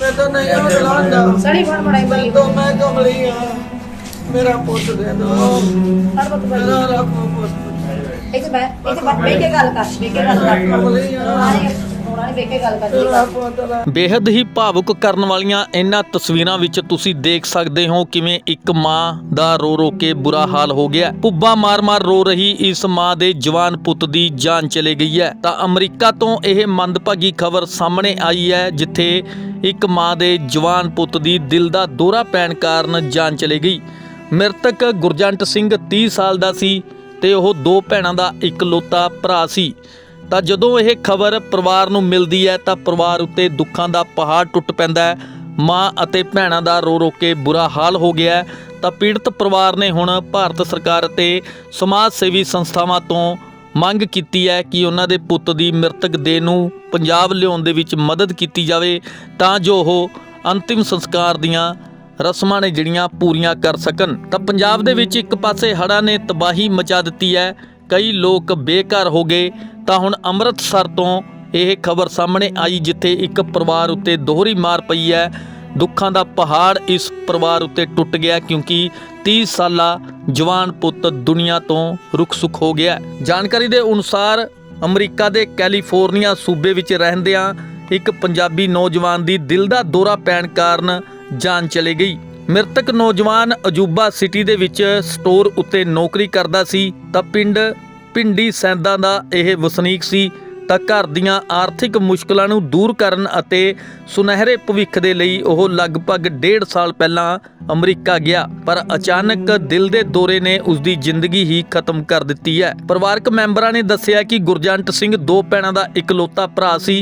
ਮੈਂ ਤਾਂ ਨਹੀਂ ਆਉਂਦਾ ਸੜੀ ਫੜ ਮੜਾਈ ਬਈ ਤਾਂ ਮੈਂ ਕਮਲੀ ਆ। ਮੇਰਾ ਪੁੱਤ ਦੇ ਦੋ। ਫੜ ਬੱਤ ਬਈ ਮੇਰਾ ਰੱਖੋ ਪੁੱਤ ਇੱਥੇ ਬੈ ਇੱਥੇ ਬੈ ਕੇ ਗੱਲ ਕਰ ਬੈ ਕੇ ਗੱਲ ਕਰ। ਕਮਲੀ ਆ। ਉਹਨਾਂ ਨੇ ਉਹਨਾਂ ਨੇ ਬੈ ਕੇ ਗੱਲ ਕਰਨੀ ਮੇਰਾ ਪੁੱਤ ਦਾ ਬੇहद ਹੀ ਭਾਵੁਕ ਕਰਨ ਵਾਲੀਆਂ ਇਹਨਾਂ ਤਸਵੀਰਾਂ ਵਿੱਚ ਤੁਸੀਂ ਦੇਖ ਸਕਦੇ ਹੋ ਕਿਵੇਂ ਇੱਕ ਮਾਂ ਦਾ ਰੋ ਰੋ ਕੇ ਬੁਰਾ ਹਾਲ ਹੋ ਗਿਆ। ਪੁੱਬਾ ਮਾਰ-ਮਾਰ ਰੋ ਰਹੀ ਇਸ ਮਾਂ ਦੇ ਜਵਾਨ ਪੁੱਤ ਦੀ ਜਾਨ ਚਲੇ ਗਈ ਹੈ। ਤਾਂ ਅਮਰੀਕਾ ਤੋਂ ਇਹ ਮੰਦਭਾਗੀ ਖਬਰ ਸਾਹਮਣੇ ਆਈ ਹੈ ਜਿੱਥੇ ਇੱਕ ਮਾਂ ਦੇ ਜਵਾਨ ਪੁੱਤ ਦੀ ਦਿਲ ਦਾ ਦੌਰਾ ਪੈਣ ਕਾਰਨ ਜਾਨ ਚਲੇ ਗਈ। ਮ੍ਰਿਤਕ ਗੁਰਜੰਟ ਸਿੰਘ 30 ਸਾਲ ਦਾ ਸੀ ਤੇ ਉਹ ਦੋ ਭੈਣਾਂ ਦਾ ਇਕਲੌਤਾ ਭਰਾ ਸੀ। ਤਾਂ ਜਦੋਂ ਇਹ ਖਬਰ ਪਰਿਵਾਰ ਨੂੰ ਮਿਲਦੀ ਹੈ ਤਾਂ ਪਰਿਵਾਰ ਉੱਤੇ ਦੁੱਖਾਂ ਦਾ ਪਹਾੜ ਟੁੱਟ ਪੈਂਦਾ ਹੈ। ਮਾਂ ਅਤੇ ਭੈਣਾਂ ਦਾ ਰੋ ਰੋ ਕੇ ਬੁਰਾ ਹਾਲ ਹੋ ਗਿਆ ਤਾਂ ਪੀੜਤ ਪਰਿਵਾਰ ਨੇ ਹੁਣ ਭਾਰਤ ਸਰਕਾਰ ਅਤੇ ਸਮਾਜ ਸੇਵੀ ਸੰਸਥਾਵਾਂ ਤੋਂ ਮੰਗ ਕੀਤੀ ਹੈ ਕਿ ਉਹਨਾਂ ਦੇ ਪੁੱਤ ਦੀ ਮ੍ਰਿਤਕ ਦੇਹ ਨੂੰ ਪੰਜਾਬ ਲਿਆਉਣ ਦੇ ਵਿੱਚ ਮਦਦ ਕੀਤੀ ਜਾਵੇ ਤਾਂ ਜੋ ਉਹ ਅੰਤਿਮ ਸੰਸਕਾਰ ਦੀਆਂ ਰਸਮਾਂ ਨੇ ਜਿਹੜੀਆਂ ਪੂਰੀਆਂ ਕਰ ਸਕਣ। ਤਾਂ ਪੰਜਾਬ ਦੇ ਵਿੱਚ ਇੱਕ ਪਾਸੇ ਹੜ੍ਹਾਂ ਨੇ ਤਬਾਹੀ ਮਚਾ ਦਿੱਤੀ ਹੈ। ਕਈ ਲੋਕ ਬੇਘਰ ਹੋ ਗਏ। ਤਾਂ ਹੁਣ ਅੰਮ੍ਰਿਤਸਰ ਤੋਂ ਇਹ ਖਬਰ ਸਾਹਮਣੇ ਆਈ, ਜਿੱਥੇ ਇੱਕ ਪਰਿਵਾਰ ਉੱਤੇ ਦੋਹਰੀ ਮਾਰ ਪਈ ਹੈ। ਦੁੱਖਾਂ ਦਾ ਪਹਾੜ ਇਸ ਪਰਿਵਾਰ ਉੱਤੇ ਟੁੱਟ ਗਿਆ, ਕਿਉਂਕਿ 30 ਸਾਲਾ ਜਵਾਨ ਪੁੱਤ ਦੁਨੀਆ ਤੋਂ ਰੁਖਸੁਖ ਹੋ ਗਿਆ। ਜਾਣਕਾਰੀ ਦੇ ਅਨੁਸਾਰ, ਅਮਰੀਕਾ ਦੇ ਕੈਲੀਫੋਰਨੀਆ ਸੂਬੇ ਵਿੱਚ ਰਹਿੰਦਿਆਂ ਇੱਕ ਪੰਜਾਬੀ ਨੌਜਵਾਨ ਦੀ ਦਿਲ ਦਾ ਦੌਰਾ ਪੈਣ ਕਾਰਨ ਜਾਨ ਚਲੀ ਗਈ। ਮ੍ਰਿਤਕ ਨੌਜਵਾਨ ਅਜੂਬਾ ਸਿਟੀ ਦੇ ਵਿੱਚ ਸਟੋਰ ਉੱਤੇ ਨੌਕਰੀ ਕਰਦਾ ਸੀ, ਤਾਂ ਪਿੰਡ ਪਿੰਡੀ ਸੈਂਦਾ ਦਾ ਇਹ ਵਸਨੀਕ ਸੀ ਤਾਂ ਘਰ ਦੀਆਂ ਆਰਥਿਕ ਮੁਸ਼ਕਲਾਂ ਨੂੰ ਦੂਰ ਕਰਨ ਅਤੇ ਸੁਨਹਿਰੇ ਭਵਿੱਖ ਦੇ ਲਈ ਉਹ ਲਗਭਗ 1.5 ਸਾਲ ਪਹਿਲਾਂ ਅਮਰੀਕਾ ਗਿਆ, ਪਰ ਅਚਾਨਕ ਦਿਲ ਦੇ ਦੌਰੇ ਨੇ ਉਸ ਦੀ ਜ਼ਿੰਦਗੀ ਹੀ ਖਤਮ ਕਰ ਦਿੱਤੀ ਹੈ। ਪਰਿਵਾਰਕ ਮੈਂਬਰਾਂ ਨੇ ਦੱਸਿਆ ਕਿ ਗੁਰਜੰਟ ਸਿੰਘ ਦੋ ਭੈਣਾਂ ਦਾ ਇਕਲੌਤਾ ਭਰਾ ਸੀ।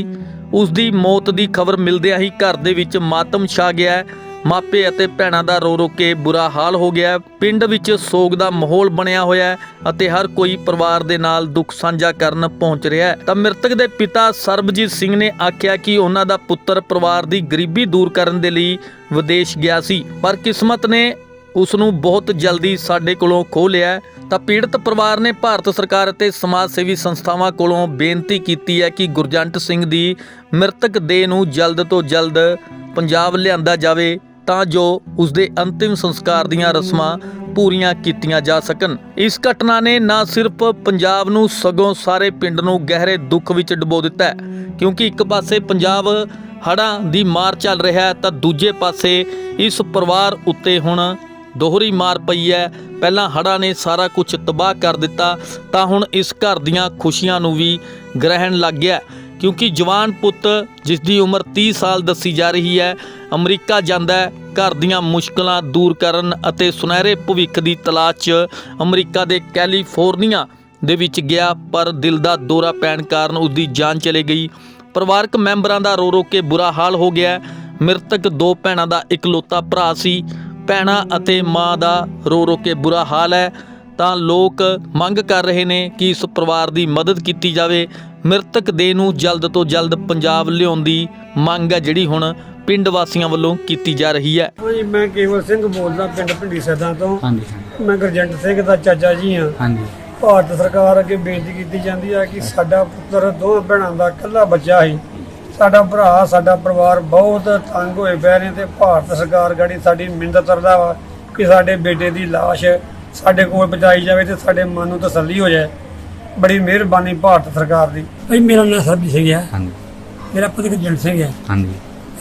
ਉਸ ਦੀ ਮੌਤ ਦੀ ਖਬਰ ਮਿਲਦਿਆਂ ਹੀ ਘਰ ਦੇ ਵਿੱਚ ਮਾਤਮ ਛਾ ਗਿਆ ਮਾਪੇ ਅਤੇ ਭੈਣਾਂ ਦਾ ਰੋ ਰੋ ਕੇ ਬੁਰਾ ਹਾਲ ਹੋ ਗਿਆ ਪਿੰਡ ਵਿੱਚ ਸੋਗ ਦਾ ਮਾਹੌਲ ਬਣਿਆ ਹੋਇਆ ਹੈ ਅਤੇ ਹਰ ਕੋਈ ਪਰਿਵਾਰ ਦੇ ਨਾਲ ਦੁੱਖ ਸਾਂਝਾ ਕਰਨ ਪਹੁੰਚ ਰਿਹਾ ਹੈ। ਤਾਂ ਮ੍ਰਿਤਕ ਦੇ ਪਿਤਾ ਸਰਬਜੀਤ ਸਿੰਘ ਨੇ ਆਖਿਆ ਕਿ ਉਹਨਾਂ ਦਾ ਪੁੱਤਰ ਪਰਿਵਾਰ ਦੀ ਗਰੀਬੀ ਦੂਰ ਕਰਨ ਦੇ ਲਈ ਵਿਦੇਸ਼ ਗਿਆ ਸੀ। ਪਰ ਕਿਸਮਤ ਨੇ ਉਸ ਨੂੰ ਬਹੁਤ ਜਲਦੀ ਸਾਡੇ ਕੋਲੋਂ ਖੋਹ ਲਿਆ ਤਾਂ ਪੀੜਤ ਪਰਿਵਾਰ ਨੇ ਭਾਰਤ ਸਰਕਾਰ ਅਤੇ ਸਮਾਜ ਸੇਵੀ ਸੰਸਥਾਵਾਂ ਕੋਲੋਂ ਬੇਨਤੀ ਕੀਤੀ ਹੈ ਕਿ ਗੁਰਜੰਟ ਸਿੰਘ ਦੀ ਮ੍ਰਿਤਕ ਦੇਹ ਨੂੰ ਜਲਦ ਤੋਂ ਜਲਦ ਪੰਜਾਬ ਲਿਆਂਦਾ ਜਾਵੇ। ਤਾਂ ਜੋ ਉਸ ਦੇ ਅੰਤਿਮ ਸੰਸਕਾਰ ਦੀਆਂ ਰਸਮਾਂ ਪੂਰੀਆਂ ਕੀਤੀਆਂ ਜਾ ਸਕਣ। ਇਸ ਘਟਨਾ ਨੇ ਨਾ ਸਿਰਫ ਪੰਜਾਬ ਨੂੰ, ਸਗੋਂ ਸਾਰੇ ਪਿੰਡ ਨੂੰ ਗਹਿਰੇ ਦੁੱਖ ਵਿੱਚ ਡੁਬੋ ਦਿੱਤਾ ਹੈ। ਕਿਉਂਕਿ ਇੱਕ ਪਾਸੇ ਪੰਜਾਬ ਹੜ੍ਹਾਂ ਦੀ ਮਾਰ ਚੱਲ ਰਿਹਾ ਹੈ, ਤਾਂ ਦੂਜੇ ਪਾਸੇ ਇਸ ਪਰਿਵਾਰ ਉੱਤੇ ਹੁਣ ਦੋਹਰੀ ਮਾਰ ਪਈ ਹੈ। ਪਹਿਲਾਂ ਹੜ੍ਹਾਂ ਨੇ ਸਾਰਾ ਕੁਝ ਤਬਾਹ ਕਰ ਦਿੱਤਾ, ਤਾਂ ਹੁਣ ਇਸ ਘਰ ਦੀਆਂ ਖੁਸ਼ੀਆਂ ਨੂੰ ਵੀ ਗ੍ਰਹਿਣ ਲੱਗ ਗਿਆ ਕਿਉਂਕਿ ਜਵਾਨ ਪੁੱਤ ਜਿਸ ਦੀ ਉਮਰ 30 ਸਾਲ ਦੱਸੀ ਜਾ ਰਹੀ ਹੈ, ਅਮਰੀਕਾ ਜਾਂਦਾ ਹੈ, ਘਰ ਦੀਆਂ ਮੁਸ਼ਕਲਾਂ ਦੂਰ ਕਰਨ ਅਤੇ ਸੁਨਹਿਰੇ ਭਵਿੱਖ ਦੀ ਤਲਾਸ਼ 'ਚ ਅਮਰੀਕਾ ਦੇ ਕੈਲੀਫੋਰਨੀਆ ਦੇ ਵਿੱਚ ਗਿਆ, ਪਰ ਦਿਲ ਦਾ ਦੌਰਾ ਪੈਣ ਕਾਰਨ ਉਸ ਦੀ ਜਾਨ ਚਲੇ ਗਈ। ਪਰਿਵਾਰਕ ਮੈਂਬਰਾਂ ਦਾ ਰੋ ਰੋ ਕੇ ਬੁਰਾ ਹਾਲ ਹੋ ਗਿਆ। ਮ੍ਰਿਤਕ ਦੋ ਭੈਣਾਂ ਦਾ ਇਕਲੌਤਾ ਭਰਾ ਸੀ। ਭੈਣਾਂ ਅਤੇ ਮਾਂ ਦਾ ਰੋ ਰੋ ਕੇ ਬੁਰਾ ਹਾਲ ਹੈ। ਤਾਂ ਲੋਕ ਮੰਗ ਕਰ ਰਹੇ ਨੇ ਕਿ ਇਸ ਪਰਿਵਾਰ ਦੀ ਮਦਦ ਕੀਤੀ ਜਾਵੇ। ਮ੍ਰਿਤਕ ਦੇਹ ਨੂੰ ਜਲਦ ਤੋਂ ਜਲਦ ਪੰਜਾਬ ਲਿਆਉਣ ਦੀ ਮੰਗ ਹੈ ਜਿਹੜੀ ਹੁਣ ਪਿੰਡ ਵਾਸੀਆਂ ਵੱਲੋਂ ਕੀਤੀ ਜਾ ਰਹੀ ਹੈ। ਹਾਂਜੀ ਮੈਂ ਕੇਵਲ ਸਿੰਘ ਬੋਲਦਾ ਪਿੰਡ ਭਿੰਡੀ ਸੈਦਾਂ ਤੋਂ। ਹਾਂਜੀ ਹਾਂਜੀ। ਮੈਂ ਗੁਰਜੰਟ ਸਿੰਘ ਦਾ ਚਾਚਾ ਜੀ ਹਾਂ। ਹਾਂਜੀ। ਭਾਰਤ ਸਰਕਾਰ ਅੱਗੇ ਬੇਨਤੀ ਕੀਤੀ ਜਾਂਦੀ ਹੈ ਕਿ ਸਾਡਾ ਪੁੱਤਰ ਦੋ ਭੈਣਾਂ ਦਾ ਇਕੱਲਾ ਬੱਚਾ ਸੀ। ਸਾਡਾ ਭਰਾ ਸਾਡਾ ਪਰਿਵਾਰ ਬਹੁਤ ਤੰਗ ਹੋਏ ਪਏ ਨੇ ਤੇ ਭਾਰਤ ਸਰਕਾਰ ਗਾੜੀ ਸਾਡੀ ਮਿੰਨਤ ਕਰਦਾ ਵਾ ਕਿ ਸਾਡੇ ਬੇਟੇ ਦੀ ਲਾਸ਼ ਸਾਡੇ ਕੋਲ ਪਹੁੰਚਾਈ ਜਾਵੇ ਤੇ ਸਾਡੇ ਮਨ ਨੂੰ ਤਸੱਲੀ ਹੋ ਜਾਏ। ਬੜੀ ਮਿਹਰਬਾਨੀ ਭਾਰਤ ਸਰਕਾਰ ਦੀ। ਭਾਈ ਮੇਰਾ ਨਾਮ ਸਰਬਜੀਤ ਸਿੰਘ ਹੈ। ਹਾਂਜੀ। ਮੇਰਾ ਪੁੱਤ ਗੁਰਜੰਟ ਸਿੰਘ ਹੈ। ਹਾਂਜੀ।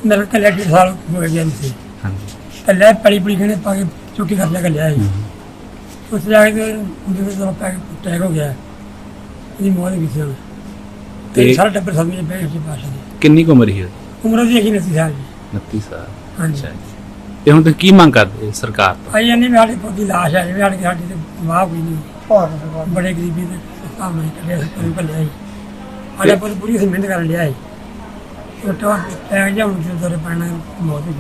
ਮੇਰਾ ਕੱਲਿਆ ਡੇਢ ਸਾਲ ਹੋ ਗਿਆ ਸੀ ਹਾਂਜੀ। ਕੱਲਿਆ ਪੜੀ ਪੜੀ ਖਣੇ ਪਾ ਕੇ ਚੁੱਕੀ ਕਰ ਲਿਆ ਕੱਲਿਆ ਸੀ ਉਸ ਜਾ ਕੇ ਉਹਦੇ ਤੋਂ ਪੈ ਟੈਗ ਹੋ ਗਿਆ ਇਹਦੀ ਮੌਤ ਹੋ ਗਈ ਸੀ। ਤੇ ਸਾਰਾ ਟੱਬਰ ਸਭ ਨੇ ਪੈ ਸੀ ਪਾਸ਼ਾ ਕਿੰਨੀ ਕੁ ਉਮਰ ਸੀ? ਉਮਰ ਉਹਦੀ ਹੈਗੀ ਨਤੀ ਸਾਲ ਦੀ 29 ਸਾਲ। ਹਾਂਜੀ। ਤੇ ਹੁਣ ਤੁਸੀਂ ਕੀ ਮੰਗ ਕਰਦੇ ਸਰਕਾਰ ਤੋਂ? ਭਾਈ ਇਹਨੇ ਵੀ ਸਾਡੀ ਪੁੱਤ ਦੀ ਲਾਸ਼ ਹੈ ਵੀ ਸਾਡੀ ਤੇ ਵਾਹ ਕੋਈ ਨਹੀਂ। ਭਾਰਤ ਸਰਕਾਰ। ਬੜੇ ਗਰੀਬੀ ਦੇ ਹਿਸਾਬ ਨਾਲ ਕੱਲਿਆ ਸੀ ਕੋਈ ਸੀ ਆਲੇ ਪੁੱਤ ਪੂਰੀ ਸੀ ਮਿਹਨਤ ਕਰਨ ਲਿਆ ਉਹ ਟੋਰ ਟੈਗ ਜਾਂ ਹੁਣ ਜਦੋਂ ਪੈਣਾ ਮੌਤ ਹੋ